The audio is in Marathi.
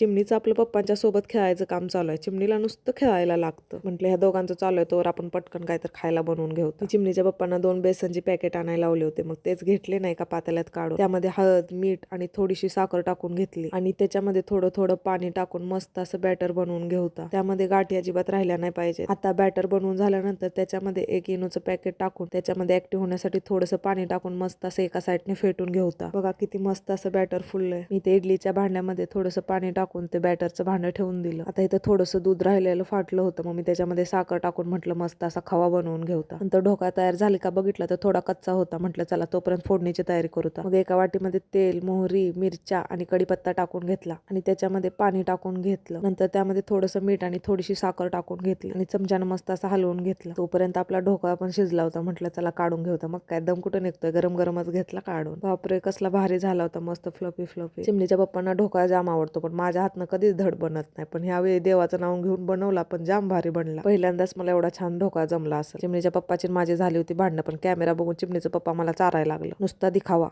चिमणीचं आपलं पप्पांच्या सोबत खेळायचं काम चालू आहे. चिमणीला नुसतं खेळायला लागतं. म्हटलं ह्या दोघांचं चालू आहे तोवर आपण पटकन काय तर खायला बनवून घेऊ. चिमणीच्या पप्पांना दोन बेसनचे पॅकेट आणायला लावले होते. मग तेच घेतले नाही का पातेल्यात काढून. त्यामध्ये हळद मीठ आणि थोडीशी साखर टाकून घेतली. आणि त्याच्यामध्ये थोडं थोडं पाणी टाकून मस्त असं बॅटर बनवून घेऊता त्यामध्ये गाठी अजिबात राहिल्या नाही पाहिजे आता बॅटर बनवून झाल्यानंतर त्याच्यामध्ये एक इनोचं पॅकेट टाकून त्याच्यामध्ये ऍक्टिव्ह होण्यासाठी थोडंसं पाणी टाकून मस्त असं एका साईडने फेटून घेऊता बघा किती मस्त असं बॅटर फुललंय. मी ते इडलीच्या भांड्यामध्ये थोडंसं पाणी टाकून ते बॅटरचं भांडं ठेवून दिलं. आता इथं थोडंसं दूध राहिलेलं फाटलं होतं मग मी त्याच्यामध्ये साखर टाकून म्हटलं मस्त असा खवा बनवून घेऊता नंतर ढोका तयार झाली का बघितलं तर थोडा कच्चा होता. म्हटलं चला तोपर्यंत फोडणीची तयारी करूता मग एका वाटीमध्ये तेल मोहरी मिरच्या आणि कडीपत्ता टाकून घेतला आणि त्याच्यामध्ये पाणी टाकून घेतलं. नंतर त्यामध्ये थोडंसं मीठ आणि थोडीशी साखर टाकून घेतली आणि चमच्यानं मस्त असा हलवून घेतला. तोपर्यंत आपला ढोका पण शिजला होता. म्हटलं चला काढून घेऊता मग काय दम कुठं निघतोय? गरम गरमच घेतला काढून. बापरे कसला भारी झाला होता. मस्त फ्लफी फ्लफी. चिमणीच्या पप्पांना ढोका जाम आवडतो पण माझ्या हातनं कधीच धड बनत नाही. पण ह्यावेळी देवाचं नाव घेऊन बनवला पण जाम भारी बनला. पहिल्यांदाच मला एवढा छान ढोका जमला असं चिमणीच्या पप्पाची माझी झाली होती भांडणं पण कॅमेरा बघून चिमणीचं पप्पा मला चारायला लागलं. नुसता दिखावा.